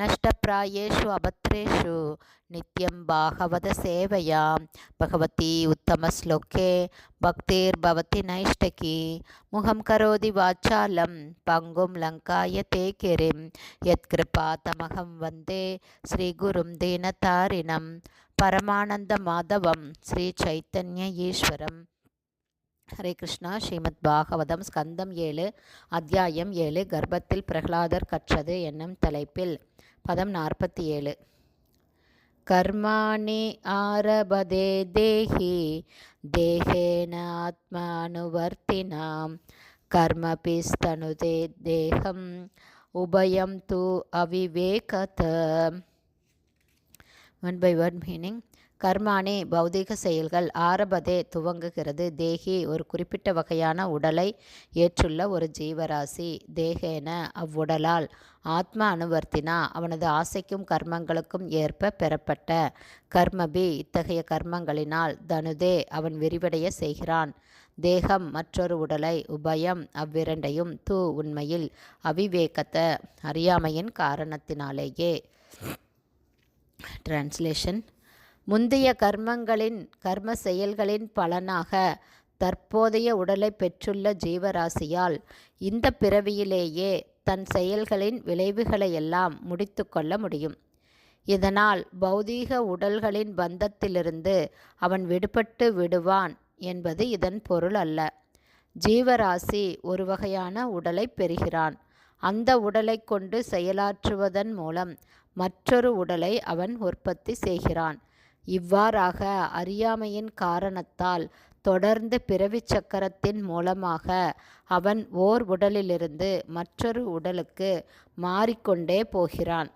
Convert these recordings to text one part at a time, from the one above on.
नष्टप्रायेषु अभद्रेषु नित्यं भागवतसेवया भगवती उत्तमश्लोके भक्तिर्भवति नैष्टकी मुखं करोति वाचालं पङ्गुं लङ्काय ते गिरिं यत्कृपातमहं वन्दे श्रीगुरुं दीनतारिणं परमानन्दमाधवं श्रीचैतन्य ईश्वरम् ஹரே கிருஷ்ணா. ஸ்ரீமத் பாகவதம் ஸ்கந்தம் ஏழு அத்தியாயம் ஏழு கர்ப்பத்தில் பிரகலாதர் கற்றது என்னும் தலைப்பில். பதம் நாற்பத்தி ஏழு கர்மாணி ஆரபதே தேஹி தேகேனாத்மானுவர்த்தினாம் கர்மபிஸ்தனுதே தேகம் உபயம் து அவிவேகத. ஒன் பை ஒன் மீனிங் கர்மானி பௌதிக செயல்கள் ஆரபதே துவங்குகிறது. தேகி ஒரு குறிப்பிட்ட வகையான உடலை ஏற்றுள்ள ஒரு ஜீவராசி. தேகேன அவ்வுடலால் ஆத்மா அனுவர்த்தினா அவனது ஆசைக்கும் கர்மங்களுக்கும் ஏற்ப பெறப்பட்ட கர்மபி இத்தகைய கர்மங்களினால் தனுதே அவன் விரிவடைய செய்கிறான். தேகம் மற்றொரு உடலை உபயம் அவ்விரண்டையும் தூ உண்மையில் அவிவேகத்த அறியாமையின் காரணத்தினாலேயே. டிரான்ஸ்லேஷன் முந்தைய கர்மங்களின் கர்ம செயல்களின் பலனாக தற்போதைய உடலை பெற்றுள்ள ஜீவராசியால் இந்த பிறவியிலேயே தன் செயல்களின் விளைவுகளையெல்லாம் முடித்து கொள்ள முடியும். இதனால் பௌதீக உடல்களின் பந்தத்திலிருந்து அவன் விடுபட்டு விடுவான் என்பது இதன் பொருள் அல்ல. ஜீவராசி ஒரு வகையான உடலை பெறுகிறான். அந்த உடலை கொண்டு செயலாற்றுவதன் மூலம் மற்றொரு உடலை அவன் உற்பத்தி செய்கிறான். இவ்வாறாக அறியாமையின் காரணத்தால் தொடர்ந்து பிறவி சக்கரத்தின் மூலமாக அவன் ஓர் உடலிலிருந்து மற்றொரு உடலுக்கு மாறிக்கொண்டே போகிறான்.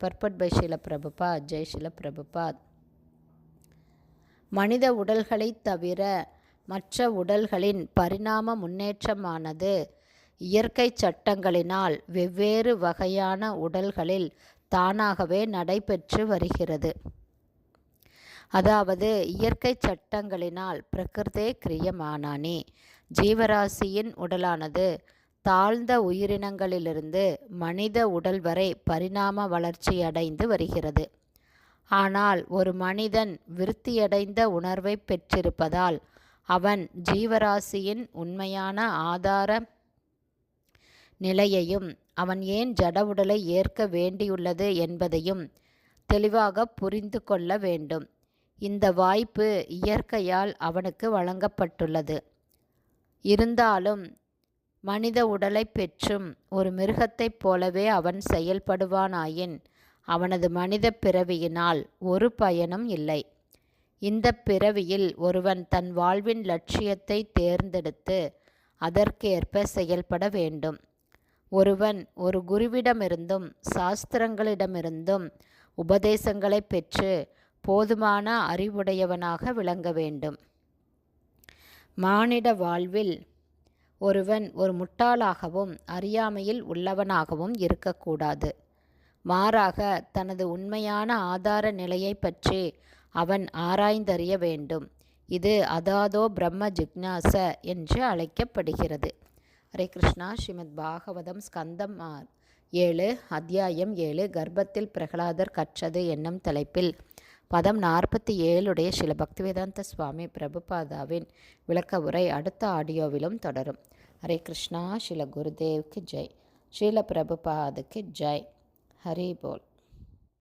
பர்பட் பை ஷில பிரபுபாத் ஜெய் ஷில பிரபுபாத் மனித உடல்களைத் தவிர மற்ற உடல்களின் பரிணாம முன்னேற்றமானது இயற்கை சட்டங்களினால் வெவ்வேறு வகையான உடல்களில் தானாகவே நடைபெற்று வருகிறது. அதாவது இயற்கை சட்டங்களினால் பிரகிருதே கிரியமானானே. ஜீவராசியின் உடலானது தாழ்ந்த உயிரினங்களிலிருந்து மனித உடல் வரை பரிணாம வளர்ச்சியடைந்து வருகிறது. ஆனால் ஒரு மனிதன் விருத்தியடைந்த உணர்வை பெற்றிருப்பதால் அவன் ஜீவராசியின் உண்மையான ஆதார நிலையையும் அவன் ஏன் ஜட உடலை ஏற்க வேண்டியுள்ளது என்பதையும் தெளிவாக புரிந்து கொள்ள வேண்டும். இந்த வாய்ப்பு இயற்கையால் அவனுக்கு வழங்கப்பட்டுள்ளது. இருந்தாலும் மனித உடலை பெற்றும் ஒரு மிருகத்தைப் போலவே அவன் செயல்படுவானாயின் அவனது மனித பிறவியினால் ஒரு பயனும் இல்லை. இந்த பிறவியில் ஒருவன் தன் வாழ்வின் லட்சியத்தை தேர்ந்தெடுத்து அதற்கேற்ப செயல்பட வேண்டும். ஒருவன் ஒரு குருவிடமிருந்தும் சாஸ்திரங்களிடமிருந்தும் உபதேசங்களை பெற்று போதுமான அறிவுடையவனாக விளங்க வேண்டும். மானிட வாழ்வில் ஒருவன் ஒரு முட்டாளாகவும் அறியாமையில் உள்ளவனாகவும் இருக்கக்கூடாது. மாறாக தனது உண்மையான ஆதார நிலையை பற்றி அவன் ஆராய்ந்தறிய வேண்டும். இது அதாதோ பிரம்ம ஜிக்னாச என்று அழைக்கப்படுகிறது. ஹரே கிருஷ்ணா. ஸ்ரீமத் பாகவதம் ஸ்கந்தம் ஏழு அத்தியாயம் ஏழு கர்ப்பத்தில் பிரகலாதர் கற்றது என்னும் தலைப்பில் பதம் நாற்பத்தி ஏழுடைய சில பக்திவேதாந்த சுவாமி பிரபுபாதாவின் விளக்க உரை அடுத்த ஆடியோவிலும் தொடரும். ஹரே கிருஷ்ணா ஸ்ரீல குருதேவ்க்கு ஜெய். ஸ்ரீல பிரபுபாதுக்கு ஜெய். ஹரி போல்.